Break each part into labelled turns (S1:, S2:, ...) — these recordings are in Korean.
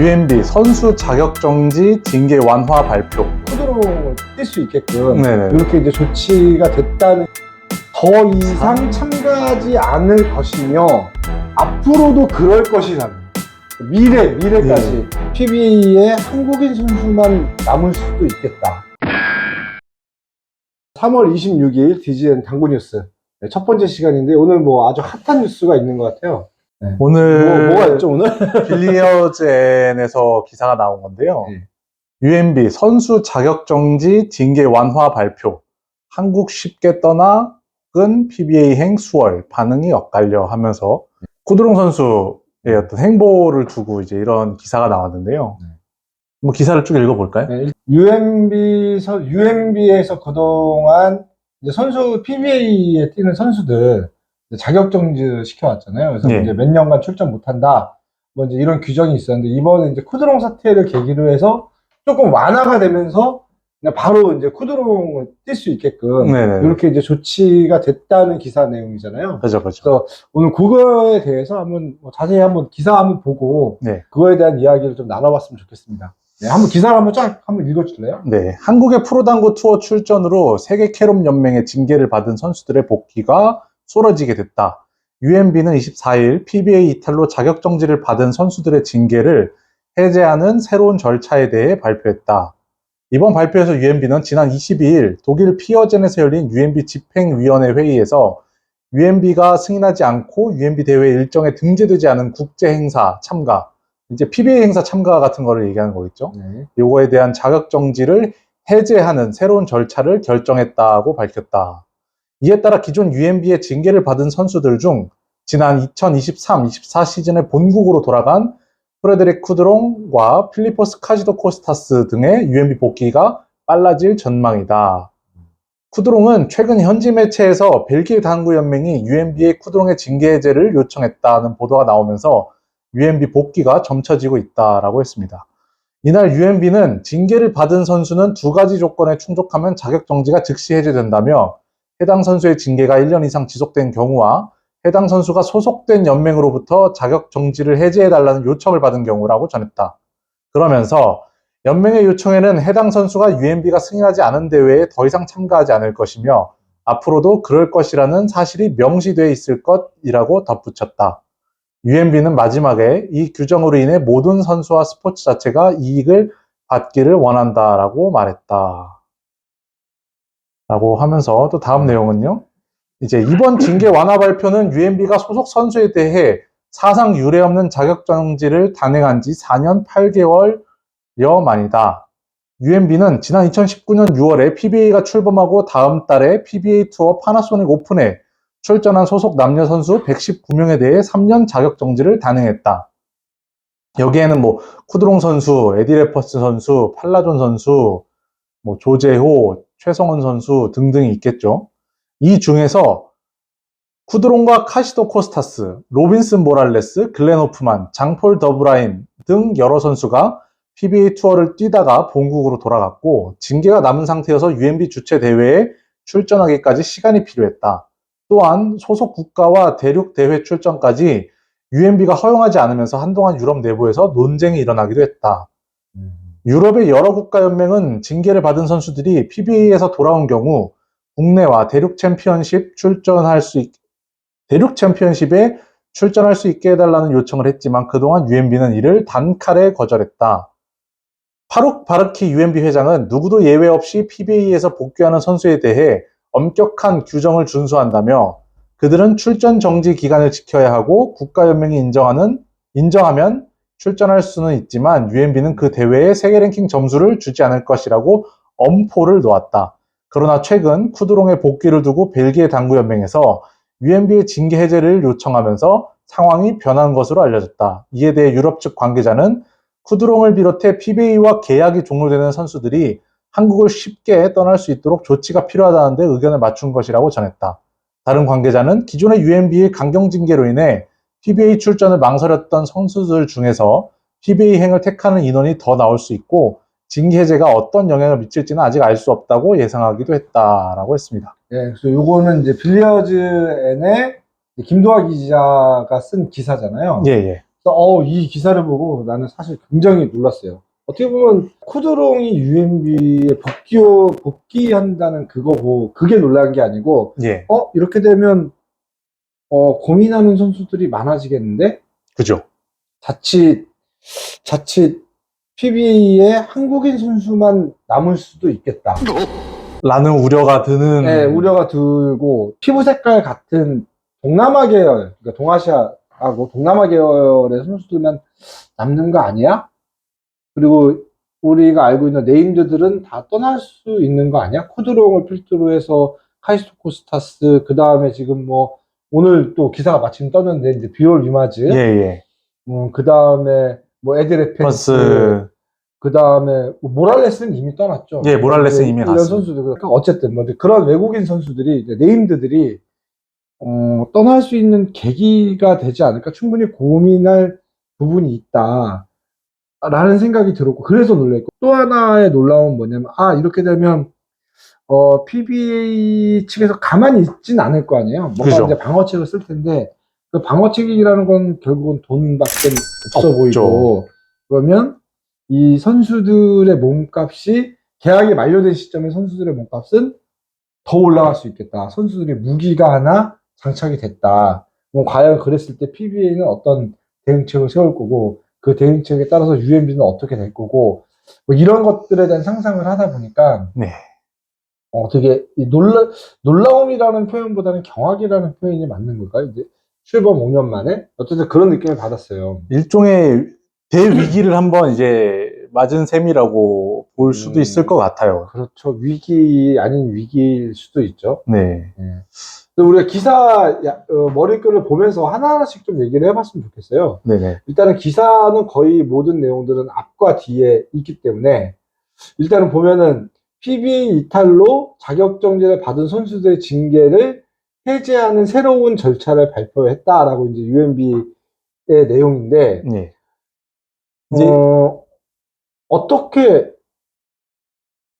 S1: UMB 선수 자격 정지 징계 완화 발표.
S2: 코드로 뛸 수 있게끔
S1: 네네.
S2: 이렇게 이제 조치가 됐다는 더 이상 참가하지 않을 것이며 앞으로도 그럴 것이라는 미래 미래까지 PBA에 한국인 선수만 남을 수도 있겠다. 3월 26일 DGN 당구 뉴스 네, 첫 번째 시간인데 오늘 뭐 아주 핫한 뉴스가 있는 것 같아요.
S1: 오늘
S2: 뭐, 뭐가 있죠 오늘?
S1: 빌리어젠에서 기사가 나온 건데요.
S2: 네.
S1: UMB 선수 자격 정지 징계 완화 발표. 한국 쉽게 떠나은 PBA 행 수월 반응이 엇갈려 하면서 쿠드롱 선수의 어떤 행보를 두고 이제 이런 기사가 나왔는데요.
S2: 네.
S1: 뭐 기사를 쭉 읽어볼까요?
S2: UMB 선 UMB에서 그동안 선수 PBA에 뛰는 선수들 자격 정지를 시켜왔잖아요. 그래서
S1: 예.
S2: 이제 몇 년간 출전 못한다. 뭐 이제 이런 규정이 있었는데 이번에 이제 쿠드롱 사태를 계기로 해서 조금 완화가 되면서 그냥 바로 이제 쿠드롱을 뛸 수 있게끔
S1: 네네.
S2: 이렇게 이제 조치가 됐다는 기사 내용이잖아요.
S1: 그죠, 그죠.
S2: 오늘 그거에 대해서 한번 뭐 자세히 한번 기사 한번 보고
S1: 네.
S2: 그거에 대한 이야기를 좀 나눠봤으면 좋겠습니다. 네, 한번 기사를 한번 쫙 한번 읽어줄래요?
S1: 네, 한국의 프로당구 투어 출전으로 세계 캐rom 연맹의 징계를 받은 선수들의 복귀가 쏟아지게 됐다. UMB는 24일 PBA 이탈로 자격 정지를 받은 선수들의 징계를 해제하는 새로운 절차에 대해 발표했다. 이번 발표에서 UMB는 지난 22일 독일 피어젠에서 열린 UMB 집행위원회 회의에서 UMB가 승인하지 않고 UMB 대회 일정에 등재되지 않은 국제 행사 참가, 이제 PBA 행사 참가 같은 거를 얘기하는 거겠죠.
S2: 네.
S1: 요거에 대한 자격 정지를 해제하는 새로운 절차를 결정했다고 밝혔다. 이에 따라 기존 UMB의 징계를 받은 선수들 중 지난 2023-24 시즌에 본국으로 돌아간 프레드릭 쿠드롱과 필리포스 카지도 코스타스 등의 UMB 복귀가 빨라질 전망이다. 쿠드롱은 최근 현지 매체에서 벨기에 당구 연맹이 UMB의 쿠드롱의 징계 해제를 요청했다는 보도가 나오면서 UMB 복귀가 점쳐지고 있다라고 했습니다. 이날 UMB는 징계를 받은 선수는 두 가지 조건에 충족하면 자격 정지가 즉시 해제된다며 해당 선수의 징계가 1년 이상 지속된 경우와 해당 선수가 소속된 연맹으로부터 자격 정지를 해제해달라는 요청을 받은 경우라고 전했다. 그러면서 연맹의 요청에는 해당 선수가 UMB가 승인하지 않은 대회에 더 이상 참가하지 않을 것이며 앞으로도 그럴 것이라는 사실이 명시되어 있을 것이라고 덧붙였다. UMB는 마지막에 이 규정으로 인해 모든 선수와 스포츠 자체가 이익을 받기를 원한다라고 말했다. 라고 하면서 또 다음 내용은요. 이제 이번 징계 완화 발표는 UMB가 소속 선수에 대해 사상 유례 없는 자격 정지를 단행한 지 4년 8개월여 만이다. UMB는 지난 2019년 6월에 PBA가 출범하고 다음 달에 PBA 투어 파나소닉 오픈에 출전한 소속 남녀 선수 119명에 대해 3년 자격 정지를 단행했다. 여기에는 뭐 쿠드롱 선수, 에디 레퍼스 선수, 팔라존 선수, 뭐 조재호, 최성원 선수 등등이 있겠죠. 이 중에서 쿠드롱과 카시도 코스타스, 로빈슨 모랄레스, 글렌 호프만, 장폴 더브라인 등 여러 선수가 PBA 투어를 뛰다가 본국으로 돌아갔고 징계가 남은 상태여서 UMB 주최 대회에 출전하기까지 시간이 필요했다. 또한 소속 국가와 대륙 대회 출전까지 UMB가 허용하지 않으면서 한동안 유럽 내부에서 논쟁이 일어나기도 했다. 유럽의 여러 국가 연맹은 징계를 받은 선수들이 PBA에서 돌아온 경우 국내와 대륙 챔피언십 출전할 수 있, 대륙 챔피언십에 출전할 수 있게 해달라는 요청을 했지만 그동안 UMB는 이를 단칼에 거절했다. 파룩 바르키 UMB 회장은 누구도 예외 없이 PBA에서 복귀하는 선수에 대해 엄격한 규정을 준수한다며 그들은 출전 정지 기간을 지켜야 하고 국가연맹이 인정하는 인정하면 출전할 수는 있지만 UMB는 그 대회에 세계 랭킹 점수를 주지 않을 것이라고 엄포를 놓았다. 그러나 최근 쿠드롱의 복귀를 두고 벨기에 당구연맹에서 UMB의 징계 해제를 요청하면서 상황이 변한 것으로 알려졌다. 이에 대해 유럽 측 관계자는 쿠드롱을 비롯해 PBA와 계약이 종료되는 선수들이 한국을 쉽게 떠날 수 있도록 조치가 필요하다는데 의견을 맞춘 것이라고 전했다. 다른 관계자는 기존의 UMB의 강경 징계로 인해 PBA 출전을 망설였던 선수들 중에서 PBA 행을 택하는 인원이 더 나올 수 있고 징계 해제가 어떤 영향을 미칠지는 아직 알 수 없다고 예상하기도 했다라고 했습니다.
S2: 네, 그래서 요거는 이제 빌리어즈N의 김도하 기자가 쓴 기사잖아요.
S1: 예, 예.
S2: 그래서 어, 이 기사를 보고 나는 사실 굉장히 놀랐어요. 어떻게 보면 쿠드롱이 UMB에 복귀 복귀한다는 그거 고 그게 놀란 게 아니고
S1: 예,
S2: 어 이렇게 되면 어 고민하는 선수들이 많아지겠는데
S1: 그죠.
S2: 자칫 자칫 PBA에 한국인 선수만 남을 수도 있겠다.
S1: 라는 우려가 드는.
S2: 네, 우려가 들고 피부 색깔 같은 동남아 계열, 그러니까 동아시아하고 동남아 계열의 선수들만 남는 거 아니야? 그리고 우리가 알고 있는 네임드들은 다 떠날 수 있는 거 아니야? 코드롱을 필두로 해서 카이스토 코스타스, 그 다음에 지금 뭐 오늘 또 기사가 마침 떴는데 이제 비올 유마즈,
S1: 예, 예.
S2: 그 다음에 뭐 에드레펜스,
S1: 퍼스.
S2: 그 다음에 모랄레스는 이미 떠났죠.
S1: 예, 모랄레스는 이미
S2: 이런
S1: 갔습니다.
S2: 선수들 그러니까 어쨌든 뭐 그런 외국인 선수들이 이제 네임드들이 어, 떠날 수 있는 계기가 되지 않을까 충분히 고민할 부분이 있다. 라는 생각이 들었고 그래서 놀랬고 또 하나의 놀라움은 뭐냐면 아 이렇게 되면 어 PBA 측에서 가만히 있진 않을 거 아니에요. 뭔가
S1: 그죠.
S2: 이제 방어책을 쓸 텐데 그 방어책이라는 건 결국은 돈밖에 없어
S1: 없죠.
S2: 보이고 그러면 이 선수들의 몸값이 계약이 만료된 시점에 선수들의 몸값은 더 올라갈 수 있겠다. 선수들의 무기가 하나 장착이 됐다. 뭐 과연 그랬을 때 PBA는 어떤 대응책을 세울 거고 그 대응책에 따라서 UMB는 어떻게 될 거고 뭐 이런 것들에 대한 상상을 하다 보니까
S1: 네.
S2: 어 되게 이 놀라 놀라움이라는 표현보다는 경악이라는 표현이 맞는 걸까요? 이제 출범 5년 만에 어쨌든 그런 느낌을 받았어요.
S1: 일종의 대위기를 한번 이제 맞은 셈이라고 볼 수도
S2: 음.
S1: 있을 것 같아요.
S2: 그렇죠. 위기 아닌 위기일 수도 있죠.
S1: 네.
S2: 예. 근데 우리가 기사 야- 어, 머릿글을 보면서 하나하나씩 좀 얘기를 해봤으면 좋겠어요.
S1: 네네.
S2: 일단은 기사는 거의 모든 내용들은 앞과 뒤에 있기 때문에 일단은 보면은 PBA 이탈로 자격 정지를 받은 선수들의 징계를 해제하는 새로운 절차를 발표했다라고 이제 UMB의 내용인데
S1: 예. 이제-
S2: 어, 어떻게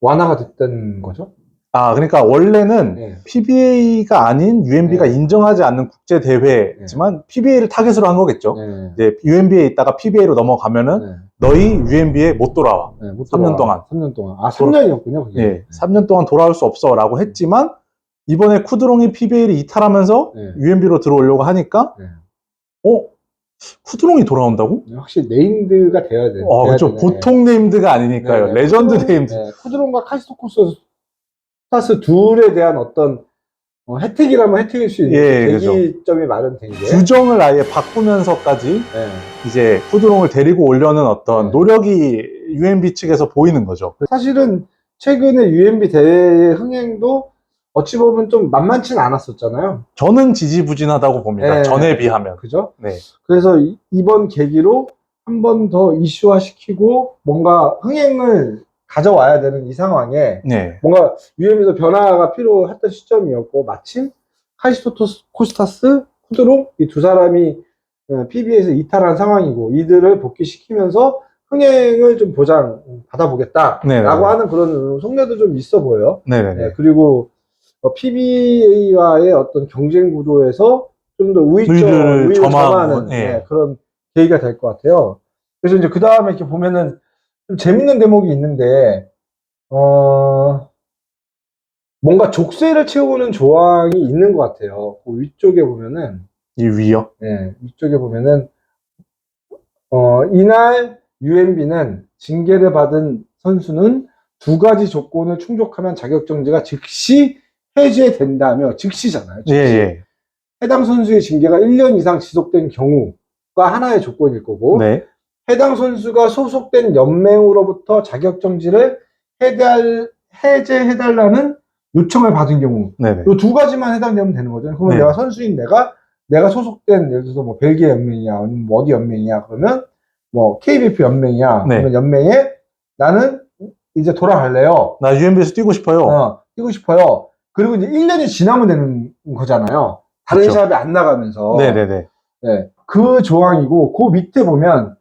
S2: 완화가 됐다는 거죠?
S1: 아, 그러니까 원래는
S2: 네.
S1: PBA가 아닌 UMB가
S2: 네.
S1: 인정하지 않는 국제 대회지만 PBA를 타겟으로 한 거겠죠.
S2: 네.
S1: 이제 UMB에 있다가 PBA로 넘어가면은
S2: 네.
S1: 너희 UMB에 못 돌아와.
S2: 네, 못
S1: 3년
S2: 돌아와.
S1: 동안.
S2: 3년 동안. 아, 3년이었군요. 그게.
S1: 예. 3년 동안 돌아올 수 없어라고 했지만 이번에 쿠드롱이 PBA를 이탈하면서
S2: 네.
S1: UMB로 들어오려고 하니까
S2: 네.
S1: 어? 쿠드롱이 돌아온다고?
S2: 확실히 네임드가 돼야 돼.
S1: 어,
S2: 돼야
S1: 그렇죠. 보통 네임드가 아니니까요.
S2: 네, 네.
S1: 레전드
S2: 쿠드롱-
S1: 네임드.
S2: 네, 쿠드론과 카이스토코스 스타스 둘에 대한 어떤 어, 혜택이라면 혜택일 수 있는
S1: 예,
S2: 계기점이 마련된 게.
S1: 규정을 아예 바꾸면서까지
S2: 네.
S1: 이제 쿠드롱을 데리고 오려는 어떤
S2: 네.
S1: 노력이 UMB 측에서 보이는 거죠.
S2: 사실은 최근에 UMB 대회의 흥행도 어찌 보면 좀 만만치는 않았었잖아요.
S1: 저는 지지부진하다고 봅니다.
S2: 네.
S1: 전에 비하면.
S2: 그죠?
S1: 네.
S2: 그래서 이- 이번 계기로 한 번 더 이슈화시키고 뭔가 흥행을 가져와야 되는 이 상황에
S1: 네.
S2: 뭔가 UM에도 변화가 필요했던 시점이었고 마침 카이스토토스 코스타스 쿠드롱 이두 사람이 PB에서 이탈한 상황이고 이들을 복귀시키면서 흥행을 좀 보장 받아보겠다라고
S1: 네네.
S2: 하는 그런 속내도 좀 있어 보여요.
S1: 네네.
S2: 네, 그리고 PBA와의 어떤 경쟁 구도에서 좀 더
S1: 우위를
S2: 점하는
S1: 예.
S2: 네, 그런 계기가 될 것 같아요. 그래서 이제 그 다음에 이렇게 보면은 좀 재밌는 대목이 있는데, 어, 뭔가 족쇄를 채우는 조항이 있는 것 같아요. 그 위쪽에 보면은,
S1: 이 위요?
S2: 네, 위쪽에 보면은, 어, 이날 UMB는 징계를 받은 선수는 두 가지 조건을 충족하면 자격 정지가 즉시 해제된다며, 즉시잖아요.
S1: 예,
S2: 즉시.
S1: 예.
S2: 해당 선수의 징계가 1년 이상 지속된 경우가 하나의 조건일 거고,
S1: 네.
S2: 해당 선수가 소속된 연맹으로부터 자격 정지를 해달, 해제해달라는 요청을 받은 경우. 이 두 가지만 해당되면 되는 거죠. 그러면
S1: 네.
S2: 내가 선수인 내가, 내가 소속된, 예를 들어서 뭐 벨기에 연맹이야, 아니면 뭐 어디 연맹이야, 그러면 뭐 KBF 연맹이야,
S1: 네.
S2: 그러면 연맹에 나는 이제 돌아갈래요.
S1: 나 UMB에서 뛰고 싶어요.
S2: 어, 뛰고 싶어요. 그리고 이제 1년이 지나면 되는 거잖아요. 다른
S1: 그쵸.
S2: 시합에 안 나가면서.
S1: 네네네.
S2: 네, 그 조항이고 그 밑에 보면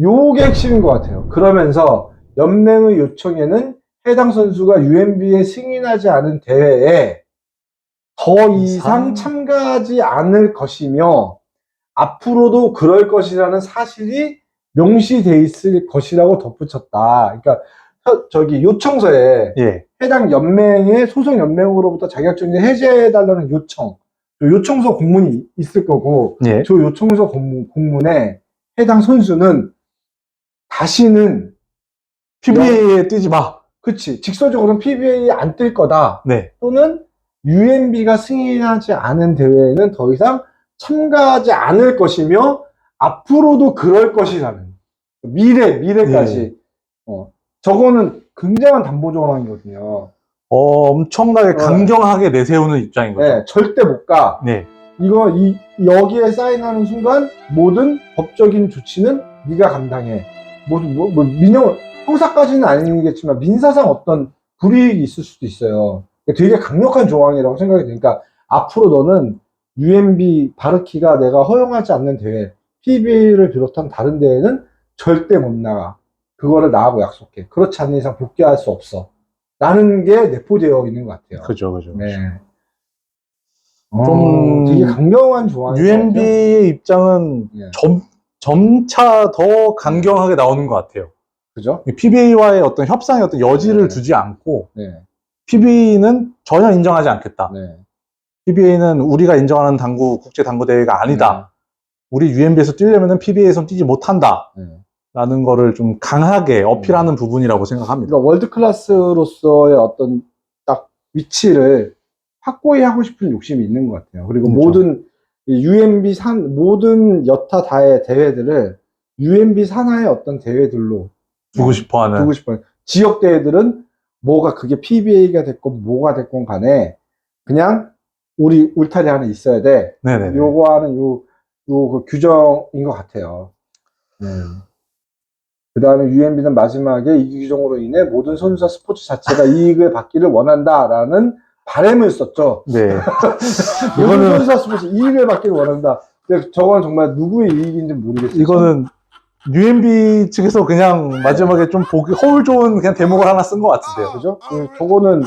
S2: 요게 핵심인 것 같아요. 그러면서 연맹의 요청에는 해당 선수가 UMB에 승인하지 않은 대회에 더 이상? 참가하지 않을 것이며 앞으로도 그럴 것이라는 사실이 명시돼 있을 것이라고 덧붙였다. 그러니까 혀- 저기 요청서에
S1: 예.
S2: 해당 연맹의 소속 연맹으로부터 자격증을 해제해 달라는 요청, 그 요청서 공문이 있을 거고
S1: 예.
S2: 저 요청서 공문, 공문에 해당 선수는 다시는
S1: PBA에 뛰지 마.
S2: 그치 직설적으로는 PBA에 안 뛸 거다.
S1: 네.
S2: 또는 UMB가 승인하지 않은 대회에는 더 이상 참가하지 않을 것이며 앞으로도 그럴 것이라는 미래 미래까지
S1: 네.
S2: 어, 저거는 굉장한 담보 조항이거든요.
S1: 어, 엄청나게 강경하게 내세우는 입장인 거죠.
S2: 네, 절대 못 가.
S1: 네.
S2: 이거 이 여기에 사인하는 순간 모든 법적인 조치는 네가 감당해. 뭐, 뭐, 뭐 민영 형사까지는 아니겠지만 민사상 어떤 불이익이 있을 수도 있어요. 되게 강력한 조항이라고 생각이 되니까 앞으로 너는 UMB 바르키가 내가 허용하지 않는 대회, PBA를 비롯한 다른 대회는 절대 못 나가. 그거를 나하고 약속해. 그렇지 않는 이상 복귀할 수 없어. 라는 게 내포되어 있는 것 같아요.
S1: 그죠, 그죠.
S2: 네.
S1: 좀
S2: 어, 되게 강경한 조항이
S1: UMB의 입장은
S2: 네.
S1: 점, 점차 더 강경하게 나오는 것 같아요.
S2: 그죠?
S1: PBA와의 어떤 협상의 어떤 여지를
S2: 네.
S1: 두지 않고
S2: 네.
S1: PBA는 전혀 인정하지 않겠다.
S2: 네.
S1: PBA는 우리가 인정하는 당구 국제 당구 대회가 아니다. 우리 UMB에서 뛰려면은 PBA에서 뛰지 못한다.
S2: 네.
S1: 라는 거를 좀 강하게 어필하는 부분이라고 생각합니다.
S2: 그러니까 월드 클래스로서의 어떤 딱 위치를 확고히 하고 싶은 욕심이 있는 것 같아요. 그리고
S1: 그렇죠.
S2: 모든 이 UMB 산 모든 여타 다의 대회들을 UMB 산하의 어떤 대회들로
S1: 두고 싶어 하는.
S2: 두고 싶어요. 지역 대회들은 뭐가 그게 PBA가 됐건 뭐가 됐건 간에 그냥 우리 울타리 하나 있어야 돼.
S1: 네네.
S2: 요거 하는 요, 요, 그 규정인 것 같아요. 그 다음에 UMB는 마지막에 이 규정으로 인해 모든 선수와 스포츠 자체가 이익을 받기를 원한다라는 바램을 썼죠.
S1: 네.
S2: 모든
S1: 이거는-
S2: 선수와 스포츠 이익을 받기를 원한다. 근데 저건 정말 누구의 이익인지 모르겠어요.
S1: 이거는 UMB 측에서 그냥 마지막에 좀 보기 허울 좋은 그냥 대목을 하나 쓴 것 같은데요.
S2: 그죠? 그 저거는,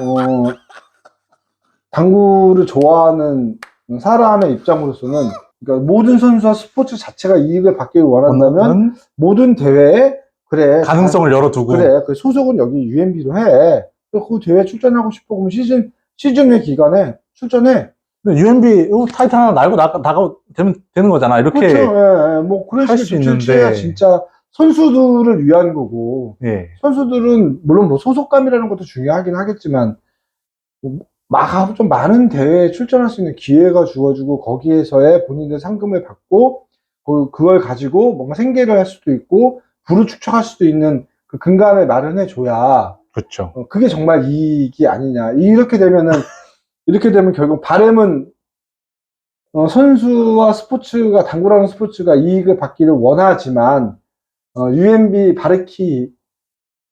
S2: 어, 당구를 좋아하는 사람의 입장으로서는 그러니까 모든 선수와 스포츠 자체가 이익을 받기를 원한다면 모든 대회에 그래
S1: 가능성을 열어두고
S2: 그래 그 소속은 여기 UMB로 해. 그 대회 출전하고 싶어 그러면 시즌 시즌의 기간에 출전해.
S1: UMB 타이틀 하나 날고 나가, 나가 되면 되는 거잖아. 이렇게
S2: 그렇죠. 예, 예. 뭐 그런
S1: 할
S2: 식의
S1: 수
S2: 조치를
S1: 있는데.
S2: 진짜 선수들을 위한 거고
S1: 예.
S2: 선수들은 물론 뭐 소속감이라는 것도 중요하긴 하겠지만 막좀 많은 대회에 출전할 수 있는 기회가 주어지고 거기에서의 본인들 상금을 받고 그- 그걸 가지고 뭔가 생계를 할 수도 있고 부를 축적할 수도 있는 그 근간을 마련해 줘야
S1: 그렇죠.
S2: 어, 그게 정말 이익이 아니냐. 이렇게 되면은, 이렇게 되면 결국 바램은, 어, 선수와 스포츠가, 당구라는 스포츠가 이익을 받기를 원하지만, 어, UMB 바르키,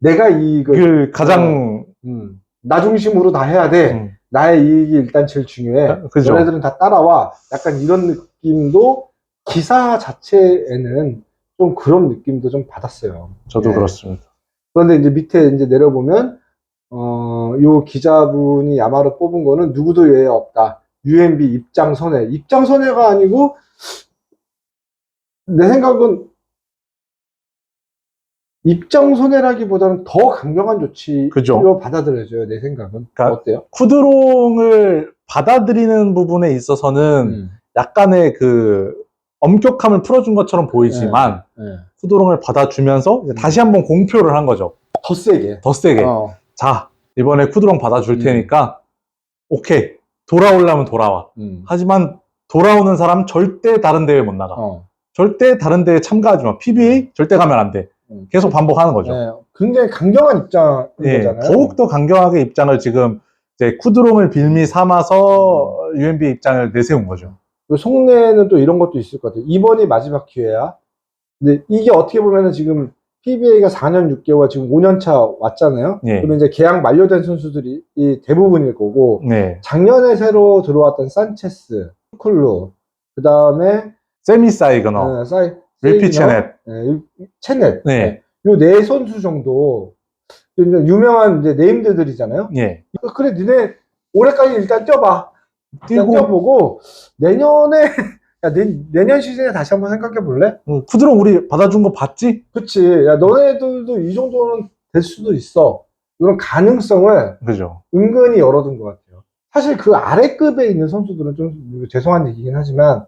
S2: 내가 이익을,
S1: 이걸 가장
S2: 음, 나 중심으로 다 해야 돼.
S1: 음,
S2: 나의 이익이 일단 제일 중요해.
S1: 아, 그죠.
S2: 너네들은 다 따라와. 약간 이런 느낌도 기사 자체에는 좀 그런 느낌도 좀 받았어요.
S1: 저도
S2: 예.
S1: 그렇습니다.
S2: 그런데 이제 밑에 이제 내려보면, 어, 요 기자분이 야마로 뽑은 거는 누구도 예외 없다. UMB 입장 선회. 입장 선회가 아니고, 내 생각은, 입장 선회라기보다는 더 강력한 조치로
S1: 그죠.
S2: 받아들여져요, 내 생각은.
S1: 그러니까
S2: 어때요?
S1: 쿠드롱을 받아들이는 부분에 있어서는
S2: 음,
S1: 약간의 그 엄격함을 풀어준 것처럼 보이지만
S2: 네.
S1: 쿠드롱을 받아주면서 이제
S2: 음.
S1: 다시 한번 공표를 한 거죠.
S2: 더 세게.
S1: 더 세게.
S2: 어,
S1: 자, 이번에 쿠드롱 받아줄
S2: 음.
S1: 테니까 오케이. 돌아오려면 돌아와.
S2: 음,
S1: 하지만 돌아오는 사람 절대 다른 대회 못 나가.
S2: 어.
S1: 절대 다른 대회 참가하지 마. PBA 절대 가면 안 돼.
S2: 음.
S1: 계속 반복하는 거죠.
S2: 네, 굉장히 강경한 입장인
S1: 예,
S2: 거잖아요.
S1: 더욱더 강경하게 입장을 지금 이제 쿠드롱을 빌미 삼아서 UMB 입장을 내세운 거죠.
S2: 그 속내는 또 이런 것도 있을 것 같아요. 이번이 마지막 기회야. 근데 이게 어떻게 보면은 지금 PBA가 4년 6개월 지금 5년 차 왔잖아요.
S1: 예.
S2: 그러면 이제 계약 만료된 선수들이 이 대부분일 거고
S1: 네.
S2: 작년에 새로 들어왔던 산체스, 쿨루, 그 다음에
S1: 세미 사이거너,
S2: 사이,
S1: 윌피
S2: 세이너,
S1: 체넷.
S2: 네, 체넷,
S1: 네.
S2: 요네 선수 정도 유명한 이제 네임드들이잖아요.
S1: 예.
S2: 그래, 니네 올해까지 일단 뛰어봐.
S1: 뛰고
S2: 뛰어보고 내년에 야, 내, 내년 시즌에 다시 한번 생각해 볼래?
S1: 음, 쿠드롱 우리 받아준 거 봤지?
S2: 그치. 야, 너네들도 이 정도는 될 수도 있어. 이런 가능성을
S1: 그죠.
S2: 은근히 열어둔 것 같아요. 사실 그 아래급에 있는 선수들은 좀 죄송한 얘기긴 하지만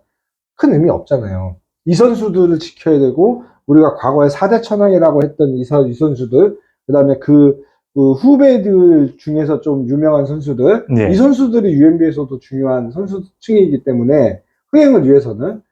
S2: 큰 의미 없잖아요. 이 선수들을 지켜야 되고 우리가 과거에 4대 천왕이라고 했던 이, 선- 이 선수들 그 다음에 그, 그 후배들 중에서 좀 유명한 선수들
S1: 네.
S2: 이 선수들이 UMB에서도 중요한 선수층이기 때문에 흥행을 위해서는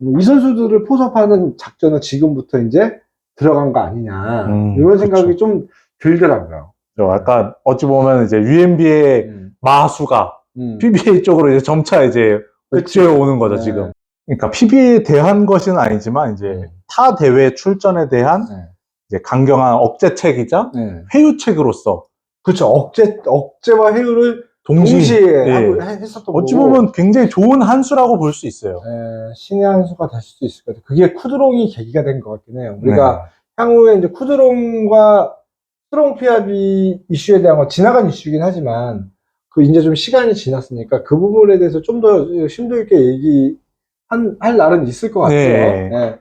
S2: 음, 이 선수들을 포섭하는 작전은 지금부터 이제 들어간 거 아니냐
S1: 음,
S2: 이런 생각이
S1: 그쵸.
S2: 좀 들더라고요.
S1: 저 약간 어찌 보면 이제 UMB의
S2: 음.
S1: 마수가
S2: 음.
S1: PBA 쪽으로 이제 점차 이제
S2: 그치.
S1: 옥죄어 오는 거죠,
S2: 네.
S1: 지금. 그러니까 PBA에 대한 것은 아니지만 이제
S2: 음.
S1: 타 대회 출전에 대한
S2: 네.
S1: 이제 강경한 억제책이자
S2: 네.
S1: 회유책으로서
S2: 그렇죠. 억제 억제와 회유를
S1: 동시,
S2: 동시에
S1: 예.
S2: 하고 해- 했었던
S1: 어찌
S2: 거고.
S1: 보면 굉장히 좋은 한 수라고 볼 수 있어요.
S2: 예, 신의 한 수가 될 수도 있을 것 같아요. 그게 쿠드롱이 계기가 된 것 같긴 해요. 우리가
S1: 네.
S2: 향후에 이제 쿠드롱과 스트롱 피압이 이슈에 대한 건 지나간 이슈이긴 하지만 그 이제 좀 시간이 지났으니까 그 부분에 대해서 좀 더 심도 있게 얘기한 할 날은 있을 것 같아요.
S1: 네.
S2: 예.